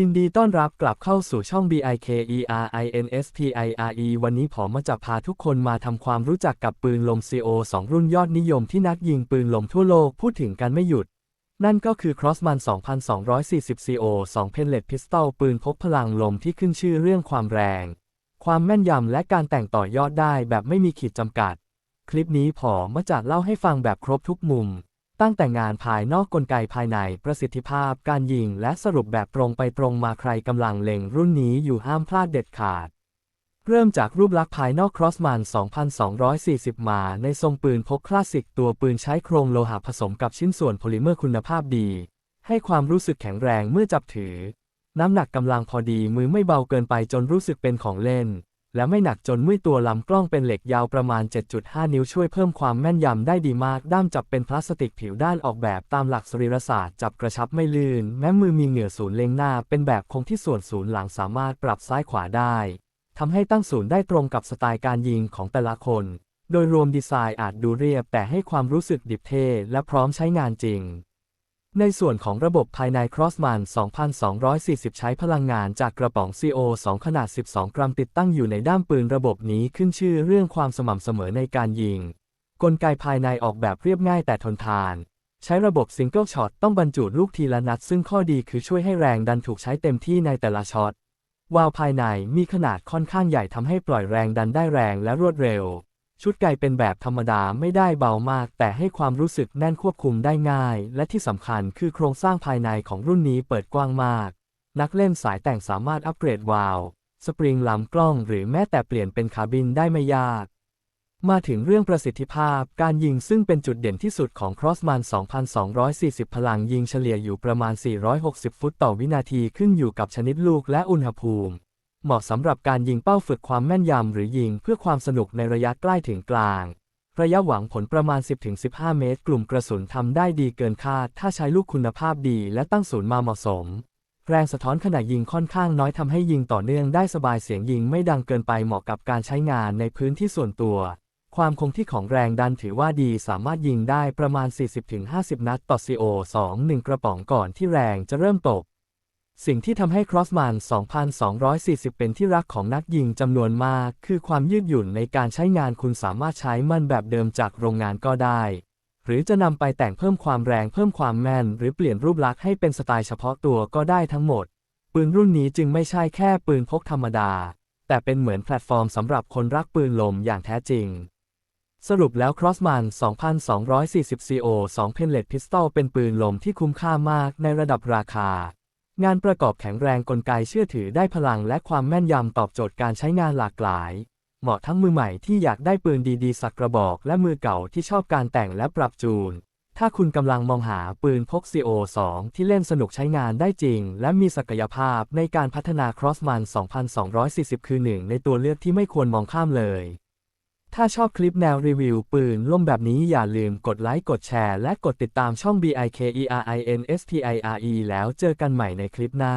ยินดีต้อนรับกลับเข้าสู่ช่อง BIKERINSPIRE วันนี้ผมมาจะพาทุกคนมาทำความรู้จักกับปืนลม CO 2 รุ่นยอดนิยมที่นักยิงปืนลมทั่วโลกพูดถึงกันไม่หยุด นั่นก็คือ Crossman 2240 CO 2 Pellet Pistol ปืนพกพลังลมที่ขึ้นชื่อเรื่องความแรง ความแม่นยำและการแต่งต่อยอดได้แบบไม่มีขีดจำกัด คลิปนี้ผอมาจะเล่าให้ฟังแบบครบทุกมุม ตั้งแต่งานภายนอกกลไกภายในประสิทธิภาพ การยิงและสรุปแบบตรงไปตรงมาใครกำลังเล็งรุ่นนี้อยู่ห้ามพลาดเด็ดขาด เริ่มจากรูปลักษณ์ภายนอก Crossman 2240 มาในทรงปืนพกคลาสสิกตัวปืนใช้โครงโลหะผสมกับชิ้นส่วนโพลิเมอร์คุณภาพดี ให้ความรู้สึกแข็งแรงเมื่อจับถือ น้ำหนักกำลังพอดีมือไม่เบาเกินไปจนรู้สึกเป็นของเล่น และไม่หนักจนเมื่อยตัวลำกล้องเป็นเหล็กยาวประมาณ 7.5 นิ้วช่วยเพิ่มความแม่นยำได้ดีมาก ด้ามจับเป็นพลาสติกผิวด้านออกแบบตามหลักสรีรศาสตร์จับกระชับไม่ลื่น แม้มือมีเหงื่อศูนย์เล็งหน้า เป็นแบบคงที่ส่วนศูนย์หลังสามารถปรับซ้ายขวาได้ทำให้ตั้งศูนย์ได้ตรงกับสไตล์การยิงของแต่ละคน โดยรวมดีไซน์อาจดูเรียบแต่ให้ความรู้สึกดิบเท่และพร้อมใช้งานจริง ในส่วนของระบบภายใน Crossman 2240 ใช้พลังงานจากกระป๋อง CO2 ขนาด 12 กรัมติดตั้งอยู่ในด้ามปืนระบบนี้ขึ้นชื่อเรื่องความสม่ำเสมอในการยิง กลไกภายในออกแบบเรียบง่ายแต่ทนทาน ใช้ระบบซิงเกิลช็อตต้องบรรจุลูกทีละนัด ซึ่งข้อดีคือช่วยให้แรงดันถูกใช้เต็มที่ในแต่ละช็อตวาล์วภายในมีขนาดค่อนข้างใหญ่ทำให้ปล่อยแรงดันได้แรงและรวดเร็ว ชุดไกเป็นแบบธรรมดาไม่ได้เบามาก แต่ให้ความรู้สึกแน่นควบคุมได้ง่าย และที่สำคัญคือโครงสร้างภายในของรุ่นนี้เปิดกว้างมาก นักเล่นสายแต่งสามารถอัปเกรดวาล์วสปริงลำกล้องหรือแม้แต่เปลี่ยนเป็นคาบินได้ไม่ยาก มาถึงเรื่องประสิทธิภาพการยิงซึ่งเป็นจุดเด่นที่สุดของ Crossman 2240 พลังยิงเฉลี่ยอยู่ประมาณ 460 ฟุตต่อวินาทีขึ้นอยู่กับชนิดลูกและอุณหภูมิ เหมาะสำหรับการยิงเป้าฝึกความแม่นยำหรือยิงเพื่อความสนุกในระยะใกล้ถึงกลาง ระยะหวังผลประมาณ 10-15 เมตร กลุ่มกระสุนทำได้ดีเกินคาด ถ้าใช้ลูกคุณภาพดีและตั้งศูนย์มาเหมาะสม แรงสะท้อนขณะยิงค่อนข้างน้อยทำให้ยิงต่อเนื่องได้สบายเสียงยิงไม่ดังเกินไปเหมาะกับการใช้งานในพื้นที่ส่วนตัว ความคงที่ของแรงดันถือว่าดีสามารถยิงได้ประมาณ 40-50 นัดต่อ CO2 1กระป๋องก่อนที่แรงจะเริ่มตก สิ่งที่ทำให้ Crossman 2240 เป็นที่รักของนักยิงจำนวนมาก คือความยืดหยุ่นในการใช้งานคุณสามารถใช้มันแบบเดิมจากโรงงานก็ได้ หรือจะนำไปแต่งเพิ่มความแรงเพิ่มความแม่น หรือเปลี่ยนรูปลักษณ์ให้เป็นสไตล์เฉพาะตัวก็ได้ทั้งหมด ปืนรุ่นนี้จึงไม่ใช่แค่ปืนพกธรรมดา แต่เป็นเหมือนแพลตฟอร์มสำหรับคนรักปืนลมอย่างแท้จริงสรุปแล้ว Crossman 2240 CO 2 Pellet Pistol เป็นปืนลมที่คุ้มค่ามากในระดับราคา งานประกอบแข็งแรงกลไกเชื่อถือได้พลังและความแม่นยำตอบโจทย์การใช้งานหลากหลาย เหมาะทั้งมือใหม่ที่อยากได้ปืนดีๆ สักกระบอกและมือเก่าที่ชอบการแต่งและปรับจูน ถ้าคุณกำลังมองหาปืนพก CO2 ที่เล่นสนุกใช้งานได้จริง และมีศักยภาพในการพัฒนา Crossman 2240 คือหนึ่งในตัวเลือกที่ไม่ควรมองข้ามเลย ถ้าชอบคลิปแนวรีวิวปืนล่มแบบนี้อย่าลืมกดไลค์กดแชร์และกดติดตามช่อง BIKERINSPIRE แล้วเจอกันใหม่ในคลิปหน้า